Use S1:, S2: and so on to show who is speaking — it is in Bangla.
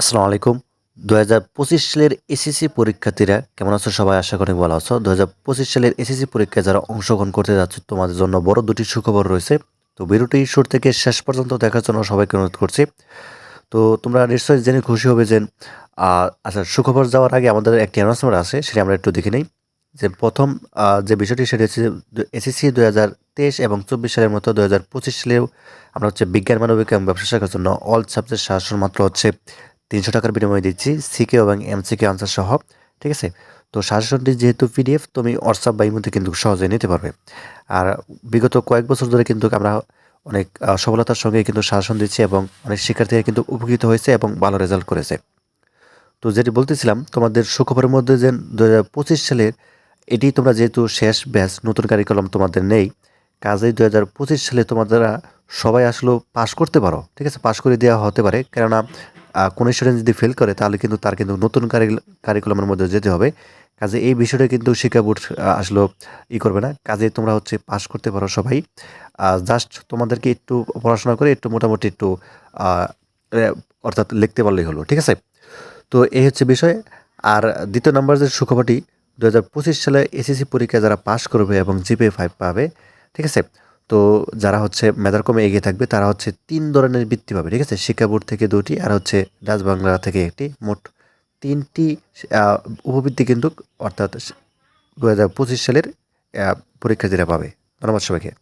S1: আসসালামু আলাইকুম। দু হাজার পঁচিশ সালের এসএসসি পরীক্ষার্থীরা কেমন আছো? সবাই আশা করি ভালো আছো। দু হাজার পঁচিশ সালের এসএসসি পরীক্ষায় যারা অংশগ্রহণ করতে যাচ্ছে, তোমাদের জন্য বড় দুটি সুখবর রয়েছে। তো ভিডিওটি শুরু থেকে শেষ পর্যন্ত দেখার জন্য সবাইকে অনুরোধ করছি। তো তোমরা নিশ্চয়ই জেনে খুশি হবে যে আচ্ছা সুখবর যাওয়ার আগে আমাদের একটি অ্যানাউন্সমেন্ট আছে, সেটা আমরা একটু দেখে নিই। যে প্রথম যে বিষয়টি, সেটা হচ্ছে এসএসসি দু হাজার তেইশ এবং চব্বিশ সালের মতো দু হাজার পঁচিশ সালেও আমরা হচ্ছে বিজ্ঞান, মানবিক এবং ব্যবসা শাখার জন্য অল সাবজেক্ট শাসন মাত্র হচ্ছে তিনশো টাকার বিনিময়ে দিচ্ছি সিকে এবং এমসিকে আনসার সহ, ঠিক আছে? তো সাজেশনটি যেহেতু পিডিএফ তুমি হোয়াটসঅ্যাপ বা মধ্যে কিন্তু সহজে নিতে পারবে। আর বিগত কয়েক বছর ধরে কিন্তু আমরা অনেক সফলতার সঙ্গে কিন্তু শাসন দিচ্ছি এবং অনেক শিক্ষার্থীরা কিন্তু উপকৃত হয়েছে এবং ভালো রেজাল্ট করেছে। তো যেটি বলতেছিলাম, তোমাদের সুখবরের মধ্যে যে দু হাজার পঁচিশ সালের, এটি তোমরা যেহেতু শেষ ব্যাচ নতুন কারিকুলাম তোমাদের নেই, কাজেই দু হাজার পঁচিশ সালে তোমাদেরা সবাই আসলে পাশ করতে পারো, ঠিক আছে? পাশ করে দেওয়া হতে পারে। কেননা কোনো স্টুডেন্ট যদি ফেল করে, তাহলে কিন্তু তার কিন্তু নতুন কারিকুলামের মধ্যে যেতে হবে। কাজে এই বিষয়টা কিন্তু শিক্ষা বোর্ড আসলে ই করবে না। কাজে তোমরা হচ্ছে পাশ করতে পারো সবাই। জাস্ট তোমাদেরকে একটু পড়াশোনা করে একটু মোটামুটি একটু অর্থাৎ লিখতে পারলেই হলো, ঠিক আছে? তো এই হচ্ছে বিষয়। আর দ্বিতীয় নম্বর যে সুখবরটি দু হাজার পঁচিশ সালে এসএসসি পরীক্ষায় যারা পাশ করবে এবং জিপে ফাইভ পাবে, ঠিক আছে? তো যারা হচ্ছে মেধার কমে এগিয়ে থাকবে, তারা হচ্ছে তিন ধরনের বৃত্তি পাবে, ঠিক আছে? শিক্ষা বোর্ড থেকে দুটি আর হচ্ছে ডাচ বাংলা থেকে একটি। মোট তিনটি উপবৃত্তি কিন্তু অর্থাৎ দু হাজার পঁচিশ সালের পরীক্ষার্থীরা পাবে। ধন্যবাদ সবাইকে।